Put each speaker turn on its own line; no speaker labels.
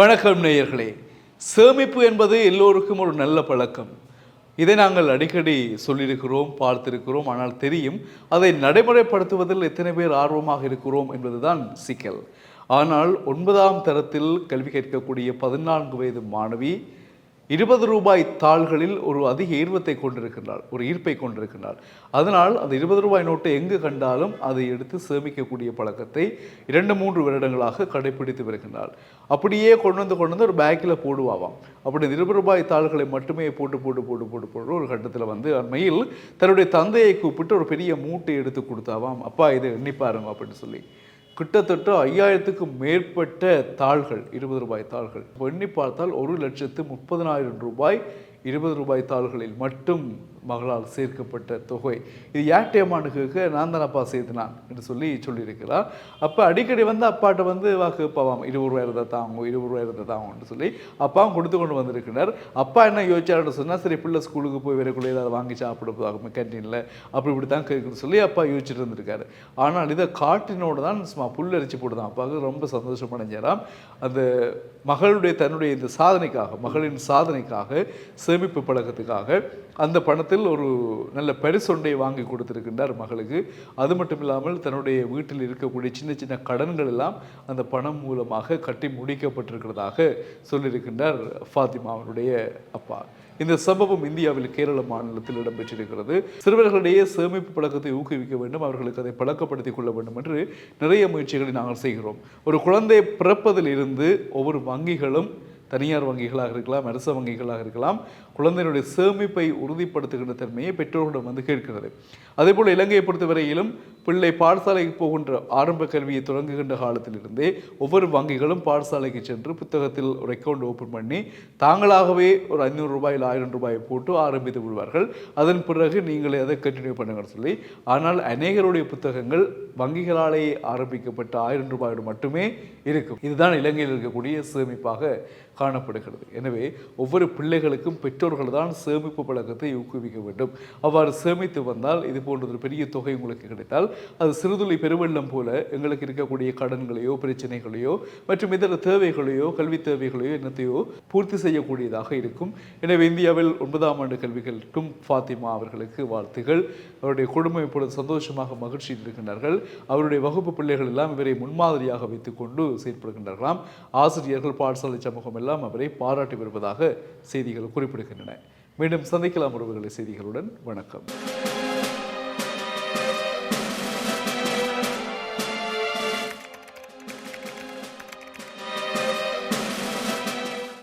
வணக்கம் நேயர்களே. சேமிப்பு என்பது எல்லோருக்கும் ஒரு நல்ல பழக்கம். இதை நாங்கள் அடிக்கடி சொல்லியிருக்கிறோம் பார்த்திருக்கிறோம் ஆனால் தெரியும் அதை நடைமுறைப்படுத்துவதில் எத்தனை பேர் ஆர்வமாக இருக்கிறோம் என்பதுதான் சிக்கல். ஆனால் ஒன்பதாம் தரத்தில் கல்வி கேட்கக்கூடிய பதினான்கு வயது மாணவி இருபது ரூபாய் தாள்களில் ஒரு அதிக ஈர்வத்தை கொண்டிருக்கின்றாள் ஒரு ஈர்ப்பை கொண்டிருக்கின்றாள். அதனால் அந்த இருபது ரூபாய் நோட்டை எங்கு கண்டாலும் அதை எடுத்து சேமிக்கக்கூடிய பழக்கத்தை இரண்டு மூன்று வருடங்களாக கடைபிடித்து வருகின்றாள். அப்படியே கொண்டு வந்து கொண்டு வந்து ஒரு பேக்கில் போடுவாவாம். அப்படி இந்த இருபது ரூபாய் தாள்களை மட்டுமே போட்டு போட்டு போட்டு போட்டு போட்டு ஒரு கட்டத்தில் வந்து அண்மையில் தன்னுடைய தந்தையை கூப்பிட்டு ஒரு பெரிய மூட்டை எடுத்து கொடுத்தாவாம். அப்பா இதை எண்ணி பாருங்க அப்படின்னு சொல்லி. கிட்டத்தட்ட ஐயாயிரத்துக்கும் மேற்பட்ட தாள்கள் இருபது ரூபாய் தாள்கள். எண்ணி பார்த்தால் ஒரு லட்சத்து முப்பதனாயிரம் ரூபாய் இருபது ரூபாய் தாள்களில் மட்டும் மகளால் சேர்க்கப்பட்ட தொகை. இது யார்ட்டேமான்னு கேட்க நான் தானப்பா சேர்த்தினான் என்று சொல்லி சொல்லியிருக்கிறார். அப்போ அடிக்கடி வந்து அப்பாட்ட வந்து வாக்கு பாவாம் இருபது ரூபாய் இருந்தால் தாங்க இருபது ரூபாய் இருந்தால் தாங்கன்னு சொல்லி அப்பாவும் கொடுத்து கொண்டு வந்திருக்கிறார். அப்பா என்ன யோசிச்சாருன்னு சொன்னால் சரி பிள்ளை ஸ்கூலுக்கு போய் வரக்குள்ளே ஏதாவது வாங்கி சாப்பிடுவதாக கேன்டீனில் அப்படி இப்படி தான் கேட்குன்னு சொல்லி அப்பா யோசிச்சுட்டு இருந்திருக்காரு ஆனால் இதை காட்டினோடு தான் சும்மா புல்லரிச்சு போடுதான் அப்பாவுக்கு. ரொம்ப சந்தோஷம் அடைஞ்சாராம் அந்த மகளுடைய தன்னுடைய இந்த சாதனைக்காக மகளின் சாதனைக்காக சேமிப்பு பழக்கத்துக்காக அந்த பணத்தில் ஒரு நல்ல பரிசொண்டை வாங்கி கொடுத்திருக்கின்றார் மகளுக்கு. அது மட்டும் இல்லாமல் தன்னுடைய வீட்டில் இருக்கக்கூடிய சின்ன சின்ன கடன்கள் எல்லாம் அந்த பணம் மூலமாக கட்டி முடிக்கப்பட்டிருக்கிறதாக சொல்லியிருக்கின்றார் ஃபாத்திமா அவனுடைய அப்பா. இந்த சம்பவம் இந்தியாவில் கேரள மாநிலத்தில் இடம்பெற்றிருக்கிறது. சிறுவர்களிடையே சேமிப்பு பழக்கத்தை ஊக்குவிக்க வேண்டும் அவர்களுக்கு அதை பழக்கப்படுத்திக் கொள்ள வேண்டும் என்று நிறைய முயற்சிகளை நாங்கள் செய்கிறோம். ஒரு குழந்தை பிறப்பதில் இருந்து ஒவ்வொரு வங்கிகளும் தனியார் வங்கிகளாக இருக்கலாம் அரசு வங்கிகளாக இருக்கலாம் குழந்தையினுடைய சேமிப்பை உறுதிப்படுத்துகின்ற தன்மையை பெற்றோர்களிடம் வந்து கேட்கிறது. அதேபோல் இலங்கையை பொறுத்தவரையிலும் பிள்ளை பாடசாலைக்கு போகின்ற ஆரம்ப கல்வியை தொடங்குகின்ற காலத்திலிருந்தே ஒவ்வொரு வங்கிகளும் பாடசாலைக்கு சென்று புத்தகத்தில் ஒரு அக்கௌண்ட் ஓப்பன் பண்ணி தாங்களாகவே ஒரு ஐநூறு ரூபாயில் ஆயிரம் ரூபாயை போட்டு ஆரம்பித்து விடுவார்கள். அதன் பிறகு நீங்கள் அதை கண்டினியூ பண்ணுங்கன்னு சொல்லி ஆனால் அநேகருடைய புத்தகங்கள் வங்கிகளாலேயே ஆரம்பிக்கப்பட்ட ஆயிரம் ரூபாயோடு மட்டுமே இருக்கும். இதுதான் இலங்கையில் இருக்கக்கூடிய சேமிப்பாக காணப்படுகிறது. எனவே ஒவ்வொரு பிள்ளைகளுக்கும் பெற்றோர்கள் தான் சேமிப்பு பழக்கத்தை ஊக்குவிக்க வேண்டும். அவ்வாறு சேமித்து வந்தால் இது போன்ற ஒரு பெரிய தொகை உங்களுக்கு கிடைத்தால் அது சிறுதுளி பெருவெள்ளம் போல எங்களுக்கு இருக்கக்கூடிய கடன்களையோ பிரச்சனைகளையோ மற்றும் இதர தேவைகளையோ கல்வி தேவைகளையோ என்னத்தையோ பூர்த்தி செய்யக்கூடியதாக இருக்கும். எனவே இந்தியாவில் ஒன்பதாம் ஆண்டு கல்வி கற்கும் ஃபாத்திமா அவர்களுக்கு வாழ்த்துகள். அவருடைய குடும்பம் இப்பொழுது சந்தோஷமாக மகிழ்ச்சியில் இருக்கின்றார்கள் அவருடைய வகுப்பு பிள்ளைகள் எல்லாம் இவரை முன்மாதிரியாக வைத்துக்கொண்டு செயற்படுகின்றார்களாம். ஆசிரியர்கள் பாடசாலை சமூகம் எல்லாம் அவரை பாராட்டி வருவதாக செய்திகள் குறிப்பிடுகின்றன. மீண்டும் சந்திக்கலாம் உறவுகளை செய்திகளுடன். வணக்கம்.